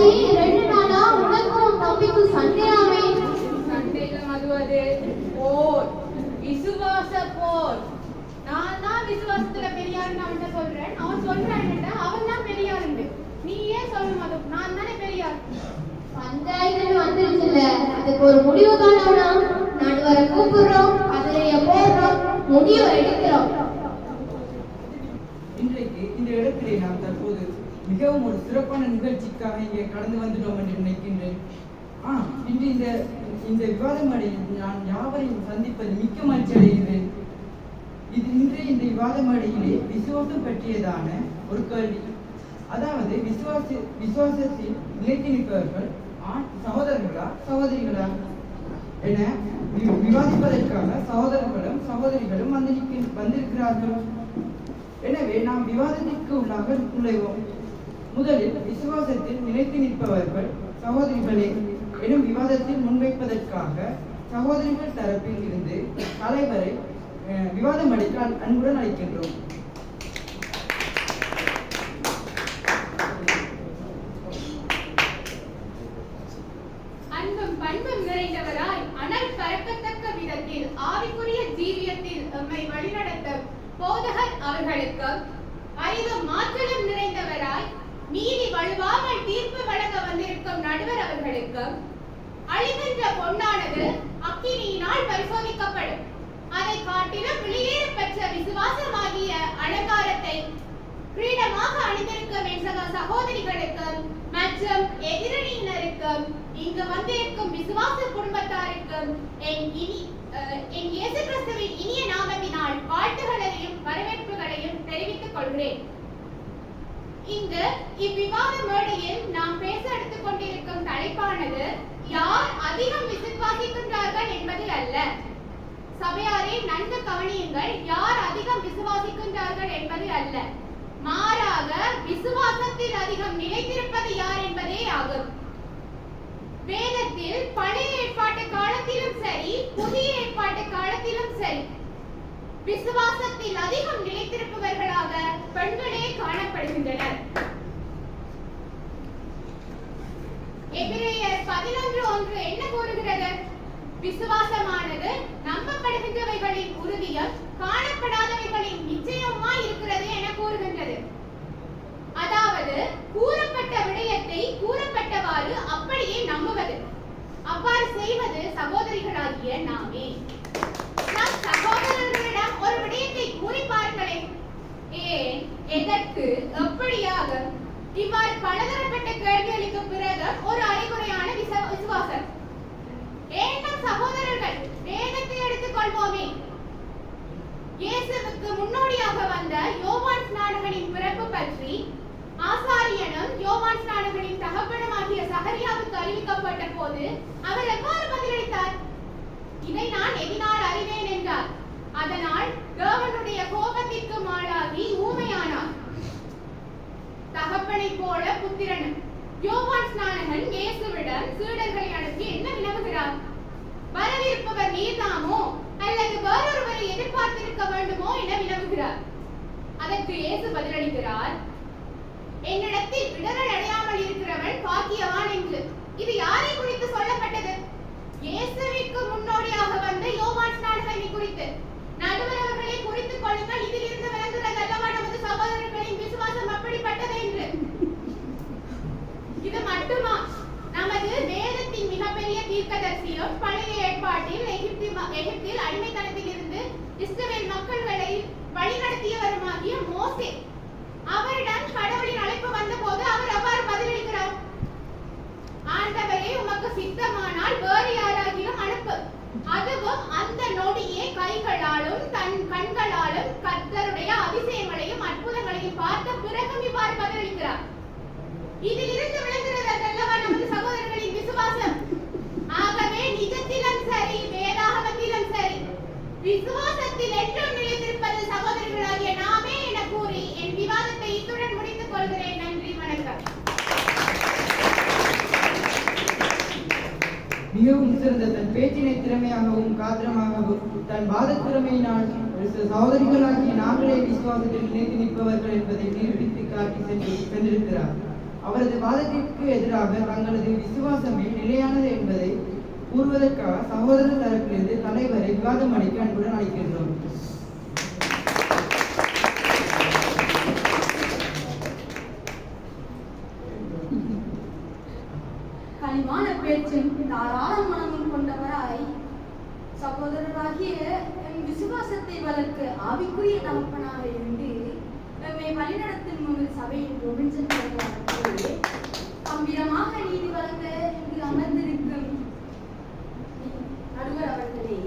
என்னாச்சு ரெண்டு நாளா உனக்கும் தம்பிக்கும் சண்டையாமே. சண்டைகள் மதுவது போர். விசுவாச போர். நான் தான் விசுவாசத்துல பெரியாருன்னு அவன்கிட்ட சொல்றேன். அவன் சொல்றான் அவன் தான் பெரியாருண்டு நீ ஏன் சொல்ல மது நான் தானே பெரியார். பஞ்சாயத்துன்னு வந்துருச்சுல்ல. அதுக்கு ஒரு முடிவு காணோம்னா நடுவரை கூப்பிடுறோம் அதிரைய போடுறோம் முடிவு எடுக்கிறோம் இன்றைக்கு இந்த இடத்திலே நாம் தற்போது மிகவும் ஒரு சிறப்பான நிகழ்ச்சிக்காக இங்கே கடந்து வந்துட்டோம் என்று நினைக்கின்றேன். ஆ இன்று இந்த இந்த விவாதம் நான் யாவரையும் சந்திப்பது மிக்க மகிழ்ச்சி அடைகிறேன். இது இன்று இந்த விவாத மேடையிலே விசுவாசம் பற்றியதான ஒரு கேள்வி. அதாவது விசுவாச விசுவாசத்தில் நிலைத்து நிற்பவர்கள் ஆண் சகோதரர்களா சகோதரிகளா? என வி- விவாதிப்பதற்காக சகோதரர்களும் சகோதரிகளும் வந்து வந்திருக்கிறார்கள். எனவே நாம் விவாதத்திற்கு உள்ளாக நுழைவோம். முதலில் விசுவாசத்தில் நிலைத்து நிற்பவர்கள் சகோதரிகளே எனும் விவாதத்தில் முன்வைப்பதற்காக சகோதரிகள் தரப்பில் இருந்து தலைவரை அஹ், விவாதம் அளிக்க அன்புடன் அழைக்கின்றோம். கிரீடமாக அணிந்திருக்கும் என் சகோதரிகளுக்கும் மற்றும் எதிரணியினருக்கும் இங்கு வந்திருக்கும் விசுவாச குடும்பத்தாருக்கும் என் இனி என் இயேசு கிறிஸ்துவின் இனிய நாமத்தினால் வாழ்த்துகளையும் வரவேற்புகளையும் தெரிவித்துக் கொள்கிறேன். இங்கு இவ்விவாத மேடையில் நாம் பேச எடுத்துக் கொண்டிருக்கும் தலைப்பானது யார் அதிகம் விசுவாசிக்கின்றார்கள் என்பது அல்ல. சபையாரே நன்கு கவனியுங்கள் யார் அதிகம் விசுவாசிக்கின்றார்கள் என்பது அல்ல. மாறாக விசுவாசத்தில் அதிகம் நிலைத்திருப்பது யார் என்பதே ஆகும். வேதத்தில் பழைய ஏற்பாட்டு காலத்திலும் சரி புதிய ஏற்பாட்டு காலத்திலும் சரி விசுவாசத்தில் அதிகம் நிலைத்திருப்பவர்களாக பெண்களே காணப்படுகின்றனர். எபிரேயர் பதினொன்று ஒன்று என்ன கூறுகிறது? விசுவாசமானது நம் உறுதியும் காணப்படாதவைகளின் நிச்சயமாய் இருக்கிறது என கூறுகின்றது அதாவது கூறப்பட்ட விடயத்தை கூறப்பட்டவாறு அப்படியே நம்புவது அவ்வாறு செய்வது சகோதரிகளாகிய நாமே நம் சகோதரர்களிடம் ஒரு விடயத்தை கூறி பாருங்களேன் ஏன் எதற்கு எப்படியாக இவ்வாறு பலதரப்பட்ட கேள்விகளுக்கு பிறகு ஒரு அறிகுறையான விச- விசுவாசம் ஏன் நம் சகோதரர்கள் வேதத்தை எடுத்துக் கொள்வோமே இயேசுவுக்கு முன்னோடியாக வந்த யோவான் ஸ்நானகனின் பிறப்பு பற்றி ஆசாரியனும் யோவான் ஸ்நானகனின் தகப்பனமாகிய சகரியாவுக்கு அறிவிக்கப்பட்ட போது அவர் எவ்வாறு பதிலளித்தார்? இதை நான் எதினால் அறிவேன் என்றார். அதனால் தேவனுடைய கோபத்திற்கு மாளாகி ஊமையானார். தகப்பனைப் போல புத்திரனும் யோவான் ஸ்நானகன் இயேசுவிடம் சீடர்களை அனுப்பி என்ன வினவுகிறார்? வரவிருப்பவர் நீர்தாமோ அல்லது வேறொருவரை எதிர்பார்த்திருக்க வேண்டுமோ என வினவுகிறார். அதற்கு இயேசு பதிலளிக்கிறார் என்னிடத்தில் இடரல் அடையாமல் இருக்கிறவன் பாக்கியவான் என்று. இது யாரை குறித்து சொல்லப்பட்டது? இயேசுவிற்கு முன்னோடியாக வந்த யோவான் ஸ்நானகனை குறித்து. நடுவர் அவர்களை குறித்துக் கொள்ளுங்கள். இதில் இருந்து விளங்குகிறது அல்லவா நமது சகோதரர்களின் விசுவாசம் அப்படிப்பட்டது என்று. இது மட்டுமா? நமது வேதத்தின் மிகப்பெரிய தீர்க்கதரிசியும் பழைய ஏற்பாட்டில் எகிப்தி எகிப்தில் அடிமைத்தனத்தில் இருந்து இஸ்ரவேல் மக்கள்களை வழிநடத்தியவருமாகிய மோசே. ஆண்டவரே சித்தமானால் வேறு யாராகிலும் அனுப்பு. அதுவும் அந்த நொடியே கைகளாலும் தன் கண்களாலும் கர்த்தருடைய அதிசயங்களையும் அற்புதங்களையும் பார்த்த பிறகும் இவ்வாறு பதிலளிக்கிறார். இதில் இருந்து விளங்குகிறது அல்லவா நமது சகோதரர்களின் விசுவாசம். ஆகவே நிஜத்திலும் சரி வேதாகமத்திலும் சரி விசுவாசத்தில் என்றும் நிலைத்திருப்பது சகோதரர்களாகிய நாமே என கூறி என் விவாதத்தை இத்துடன் முடித்துக் கொள்கிறேன் நன்றி வணக்கம் மிகவும் சிறந்த தன் பேச்சினை திறமையாகவும் காத்திரமாகவும் தன் வாதத் திறமையினால் சகோதரிகளாகிய நாங்களே விசுவாசத்தில் இணைந்து நிற்பவர்கள் என்பதை நிரூபித்து காட்டி சென்று சென்றிருக்கிறார். அவரது வாதத்திற்கு எதிராக தங்களது விசுவாசமே நிலையானது என்பதை கூறுவதற்காக சகோதரர் தரப்பிலிருந்து தலைவரை விவாதம் அளிக்க அன்புடன் அழைக்கின்றோம். கனிவான பேச்சும் தாராள மனமும் கொண்டவராய் சகோதரராகிய எம் விசுவாசத்தை வளர்க்க ஆவிக்குரிய தகப்பனாக இருந்து எம்மை வழிநடத்தும் உங்கள் சபையின் ரோபின்சன் கம்பீரமாக நீதி வழங்க இங்கு அமர்ந்திருக்கும் நடுவர் அவர்களே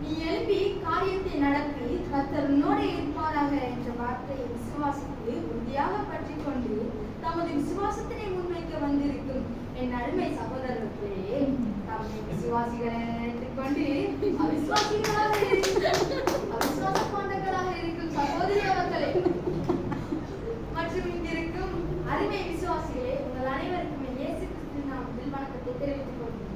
நீ எழுப்பி காரியத்தை நடத்தி கத்தர் உன்னோட இருப்பாராக என்ற வார்த்தையை விசுவாசித்து உறுதியாக பற்றி கொண்டு தமது விசுவாசத்தினை முன்வைக்க வந்திருக்கும் என் அருமை சகோதரர்களே தம்மை விசுவாசிகளை கொண்டு அவிசுவாசிகளாக இருக்கும் அவிசுவாச கொண்டவர்களாக இருக்கும் சகோதரி அவர்களே. மற்றும் இங்கிருக்கும் அருமை விசுவாசிகளே உங்கள் அனைவருக்கும் என் இயேசு கிறிஸ்துவின் நாமத்தில் வணக்கத்தை தெரிவித்துக் கொள்கிறேன்.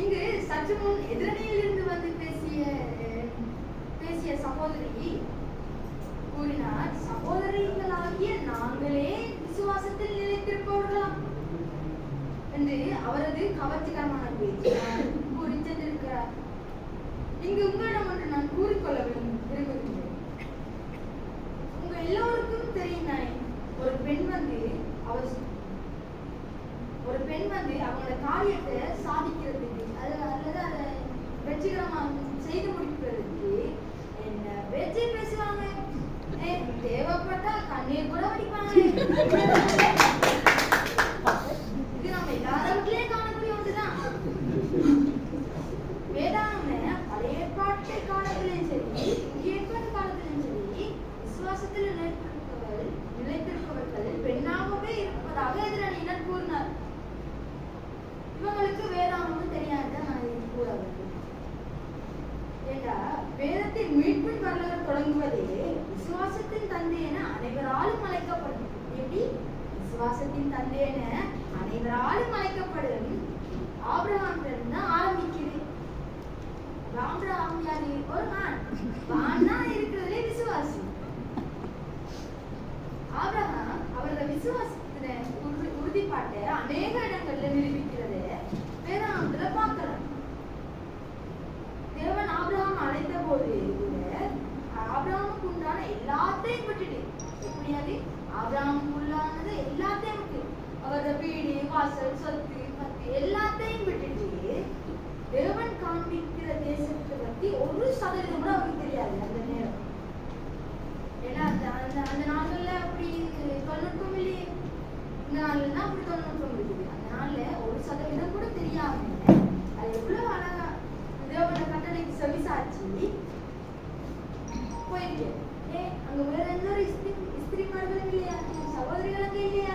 இங்கு சற்று முன் எதிரணியில் இருந்து வந்து பேசிய பேசிய சகோதரி கூறினார் சகோதரிகளாகிய நாங்களே விசுவாசத்தில் நிலைத்திருப்பவர்களாம் என்று அவரது கவர்ச்சிகரமான பேச்சு. கூறி இங்கு உங்களிடம் ஒன்று நான் கூறிக்கொள்ள விரும்பு- விரும்புகிறேன் உங்க எல்லோருக்கும் தெரியும் தானே, ஒரு பெண் வந்து அவர் ஒரு பெண் வந்து அவங்களோட காரியத்தை சாதிக்கிறதுக்கு அது அல்லது அதை வெற்றிகரமா செய்து முடிக்கிறதுக்கு என்ன பேச்சு பேசுவாங்க ஏ, தேவைப்பட்டா கண்ணீர் கூட வடிப்பாங்க இது நம்ம எல்லாருக்குள்ளே காணக்கூடிய ஒன்றுதான் வேதாந்தம் பழைய ஏற்பாட்டு காலத்திலும் சரி புதிய ஏற்பாட்டு காலத்திலும் சரி விசுவாசத்தில் நிலைத்திருப்பவர்கள் நிலைத்திருப்பவர்கள் பெண்ணாகவே இருப்பதாக எதிரணியினர் கூறினார் இவங்களுக்கு வேதாந்தமும் தெரியாது நான் இது கூற வேண்டும் ஏண்டா வேதத்தின் மீட்பின் வரலாறு தொடங்குவதே விசுவாசத்தின் தந்தை என அனைவராலும் அழைக்கப்படும் எப்படி விசுவாசத்தின் தந்தை என அனைவராலும் அழைக்கப்படும் ஆபிரகாம் தான் ஆரம்பிக்குது ஆபிரகாம் யாரு? ஒரு ஆண் ஆண் இருக்கிறதுலே விசுவாசி ஆபிரகாம் அவரது விசுவாசத்தின உறுதி உறுதிப்பாட்டை அநேக இடங்கள்ல நிரூபிக்கிறது வேதாந்தத்துல பார்க்கலாம் தேவன் ஆபிரகாம் அழைத்த போது கூட ஆபிரகாமுக்கு உண்டான எல்லாத்தையும் விட்டுட்டு எப்படி அது ஆபிரகாமுக்கு உள்ளானது எல்லாத்தையும் விட்டு பீடி வீடு வாசல் சொத்து பத்து எல்லாத்தையும் விட்டுட்டு தேவன் காண்பிக்கிற தேசத்தை பத்தி ஒரு சதவீதம் கூட அவருக்கு தெரியாது அந்த நேரம். ஏன்னா அந்த அந்த அந்த அப்படி தொழில்நுட்பம் இல்லையே இந்த நாள்ல தான் அப்படி தொழில்நுட்பம் இருக்குது அந்த நாள்ல ஒரு சதவீதம் கூட தெரியாம அது எவ்வளவு அழகா தேவன கட்டளைக்கு செவிசாச்சு போயிருக்கேன் ஏ அங்க வேற எந்த ஒரு இஸ்திரி இஸ்திரிமார்களும் இல்லையா? சகோதரிகளுக்கு இல்லையா?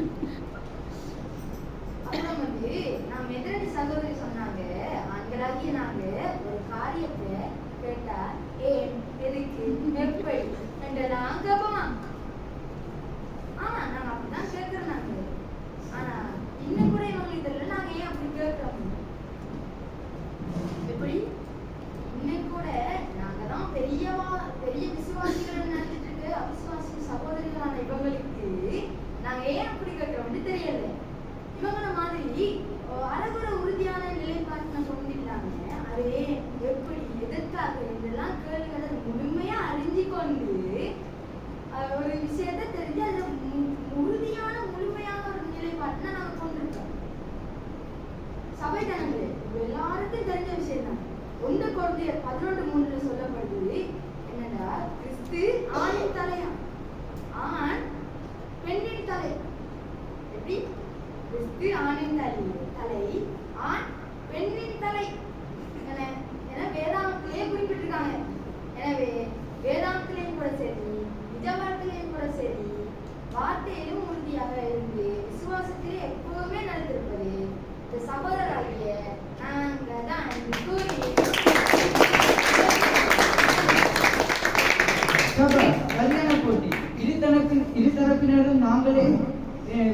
இவங்கள மாதிரி அஹ், அறகுற உறுதியான நிலைப்பாட்டு கொண்டில்லாம அது அதே எப்படி எதற்காக இதெல்லாம் கேள்விகளை முழுமையா அறிஞ்சு கொண்டு ஒரு விஷயத்த தெரிஞ்சு அதுல உறுதியான முழுமையான ஒரு நிலைப்பாட்டுல நாங்க கொண்டிருக்கோம். சபை தனங்களே எல்லாருக்கும் தெரிஞ்ச விஷயம் தான் ஒன்று கொண்டு பதினொன்று மூன்றுல சொல்லப்படுது என்னடா கிறிஸ்து ஆணின் தலையா ஆண் பெண்ணின் தலை எப்படி கிறிஸ்து ஆணின் தலை. தலை ஆண் பெண்ணின் தலை. என என வேதாந்தத்திலே குறிப்பிட்டிருக்காங்க. எனவே வேதாந்தத்திலேயும் கூட சரி நிஜ கூட சரி வார்த்தையிலும் உறுதியாக இருந்து விசுவாசத்திலே எப்பவுமே நடந்திருப்பது இந்த சகோதராகிய நாங்க தான் என்று கூறி. சபை கல்யாண போட்டி. இருதரப்பின் நாங்களே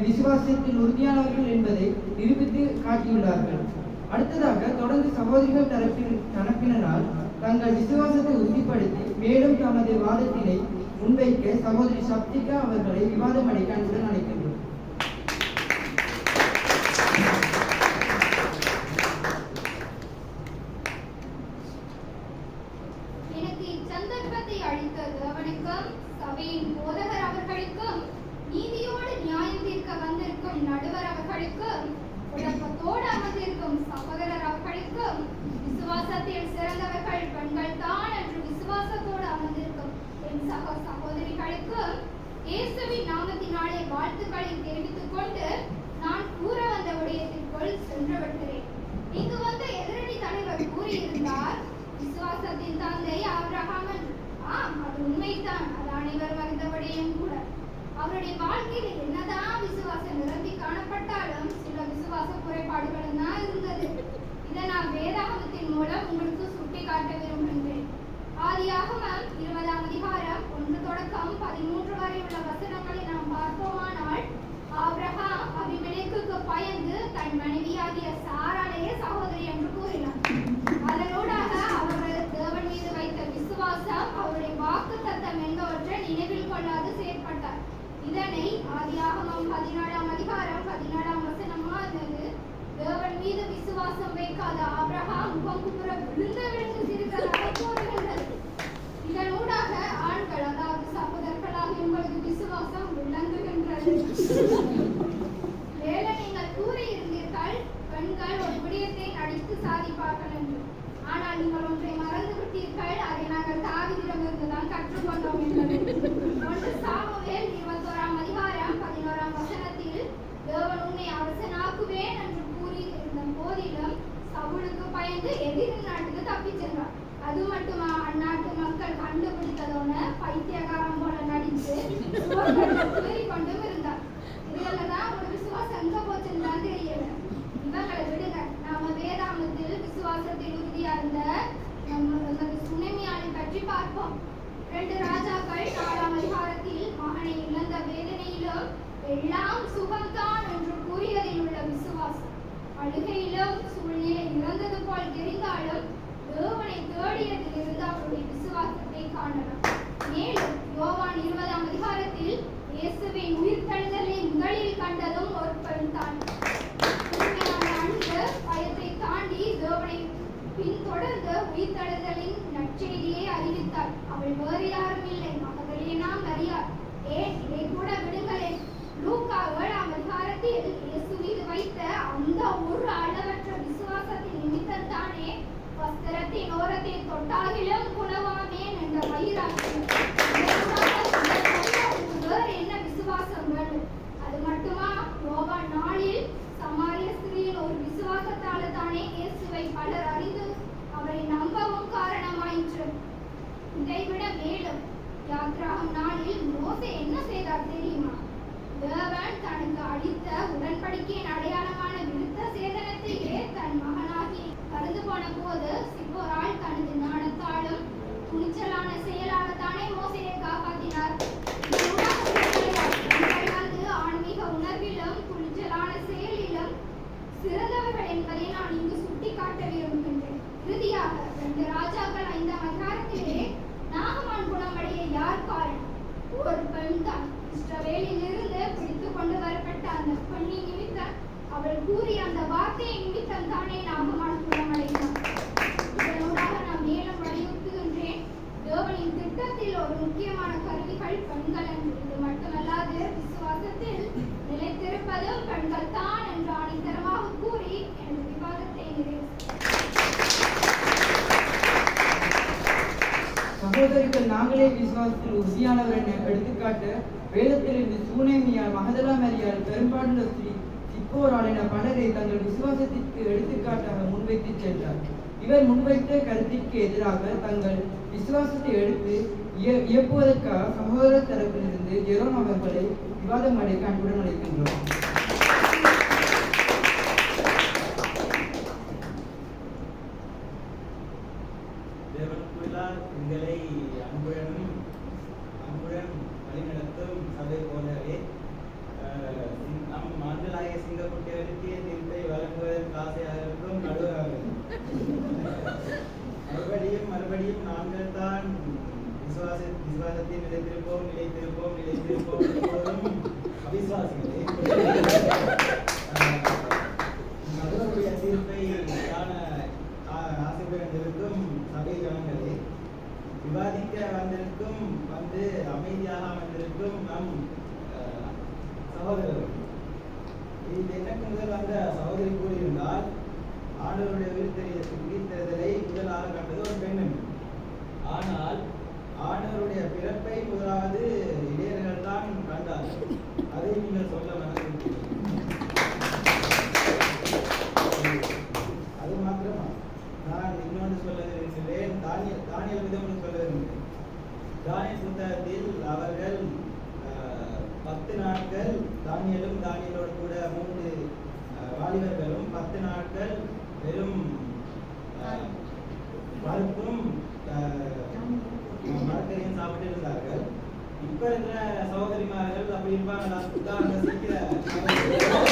விசுவாசத்தில் உறுதியானவர்கள் என்பதை நிரூபித்து காட்டியுள்ளார்கள். அடுத்ததாக தொடர்ந்து சகோதரிகள் தரப்பின் தரப்பினரால் தங்கள் விசுவாசத்தை உறுதிப்படுத்தி மேலும் தமது வாதத்தினை முன்வைக்க சகோதரி சப்திகா அவர்களை விவாதம் அடைக்க அன்புடன் அழைக்கிறார் எனக்கு இச்சந்தர்ப்பத்தை அளித்த தேவனுக்கும் சபையின் போதகர் அவர்களுக்கும் நீதியோடு நியாயம் தீர்க்க வந்திருக்கும் நடுவர் அவர்களுக்கும் குழப்பத்தோடு அமர்ந்திருக்கும் சகோதரர் அவர்களுக்கும் விசுவாசத்தில் சிறந்தவர்கள் பெண்கள் தான் என்று விசுவாசத்தோடு அமர்ந்திருக்கும் என் சக சகோதரிகளுக்கும் இயேசுவின் நாமத்தினாலே வாழ்த்துக்களை தெரிவித்துக் கொண்டு நான் கூற வந்த விடயத்திற்குள் சென்று விடுகிறேன் இங்கு வந்த எதிரணி தலைவர் கூறியிருந்தார் விசுவாசத்தின் தந்தை ஆபிரகாம் என்று. ஆம் அது உண்மைதான் அது அனைவரும் அறிந்தபடியும் கூட அவருடைய வாழ்க்கையில் என்னதான் விசுவாசம் நிரம்பி காணப்பட்டாலும் சில விசுவாச குறைபாடுகளும் தான் இருந்தது இதை நான் வேதாகமத்தின் மூலம் உங்களுக்கு சுட்டி காட்ட விரும்புகின்றேன் ஆதியாகமம் இருபதாம் அதிகாரம் ஒன்று தொடக்கம் பதிமூன்று வரை உள்ள வசனங்களை நாம் பார்ப்போமானால் ஆப்ரஹாம் அபிமெலேக்கு பயந்து தன் மனைவியாகிய சாராலேயே சகோதரி என்று கூறினார். அதனூடாக அவர்கள் தேவன் மீது வைத்த விசுவாசம் அவருடைய வாக்கு தத்தம் என்பவற்றை நினைவில் கொள்ளாது செயற்பட்டார். இதனை ஆதியாகமம் பதினாலாம் அதிகாரம் பதினாலாம் வசனமானது தேவன் மீது விசுவாசம் வைக்காத ஆப்ரஹாம் முகம் குப்புற விழுந்த விழுந்து சிரித்ததாக கூறுகின்றது இதனூடாக ஆண்கள் அதாவது சகோதரர்களாக உங்களுக்கு விசுவாசம் விளங்குகின்றது வேலை நீங்கள் கூறியிருந்தீர்கள் பெண்கள் ஒரு விடயத்தை நடித்து சாதிப்பார்கள் என்று ஆனால் நீங்கள் ஒன்றை மறந்து விட்டீர்கள் அதை நாங்கள் தாவிதிடமிருந்து தான் கற்றுக்கொண்டோம் என்பது ஒன்று சாமுவேல் இருபத்தோராம் அதிகாரம் பதினோராம் வசனத்தில் தேவன் உன்னை அரசனாக்குவேன் என்று கூறியிருந்த போதிலும் அவனுக்கு பயந்து எதிரி நாட்டுக்கு தப்பிச் அது மட்டுமா? அந்நாட்டு மக்கள் கண்டுபிடித்ததோட பைத்தியகாரம் போல நடித்து கூறி கொண்டும் இருந்தார். இதுல தான் ஒரு விசுவாசம் எங்க போச்சுன்னு தான் தெரியல இவங்களை விடுங்க. நாம வேதாமத்தில் விசுவாசத்தில் உறுதியா இருந்த நம்ம சுனமியானை பற்றி பார்ப்போம். ரெண்டு ராஜாக்கள் நாலாம் அதிகாரத்தில் மகனை இழந்த வேதனையிலும் எல்லாம் சுகம்தான் என்று கூறியதில் அழுகையிலும் சூழ்நிலை இறந்தது போல் தெரிந்தாலும் தேவனை தேடியதில் இருந்து அவருடைய விசுவாசத்தை காணலாம். மேலும் யோவான் இருபதாம் அதிகாரத்தில் இயேசுவின் உயிர்த்தெழுதலை முதலில் கண்டதும் ஒரு பெண் தான். அன்பு பயத்தை தாண்டி தேவனை பின்தொடர்ந்து உயிர்த்தெழுதலின் நற்செய்தியை அறிவித்தார் அவள் வேறு யார் కొట్టాలి சகோதரிகள் நாங்களே விசுவாசத்தில் உறுதியானவர் என எடுத்துக்காட்டு வேதத்திலிருந்து சூனேமியால் மகதலா மரியால் பெரும்பாலுள்ள ஸ்ரீ சிப்போரால் என பலரை தங்கள் விசுவாசத்திற்கு எடுத்துக்காட்டாக முன்வைத்து சென்றார். இவர் முன்வைத்த கருத்திற்கு எதிராக தங்கள் விசுவாசத்தை எடுத்து இய- இயக்குவதற்காக சகோதர தரப்பிலிருந்து ஜெரோன் அவர்களை விவாதம் அடைக்க அன்புடன் அழைக்கின்றோம். அவிசுவாசிகளே ஆஹ், அவர்களுடைய தீர்ப்பை காண ஆ- சபை ஜனங்களே விவாதிக்க வந்திருக்கும் வந்து அமைதியாக வந்திருக்கும் நம் ஆஹ், சகோதரர்கள் இது எனக்கு முதல் அந்த சகோதரி கூறியிருந்தால் ஆண்டவருடைய உயிர்த்தெரிய உயிர்த்தெழுதலை முதலாக கண்டது ஒரு பெண்ணும். ஆனால் ஆண்டவருடைய பிறப்பை முதலாவது இளையர்கள் தான் கண்டார் அதை நீங்கள் சொல்ல மறந்துவிட்டீர்கள். அது மாத்திரமா? நான் இன்னொன்று சொல்ல விரும்புகிறேன். தானியல் தானியல் விதம் சொல்ல விரும்புகிறேன். தானிய புத்தகத்தில் அவர்கள் ஆஹ், பத்து நாட்கள் தானியலும் தானியலோடு கூட மூன்று வாலிபர்களும் பத்து நாட்கள் なった。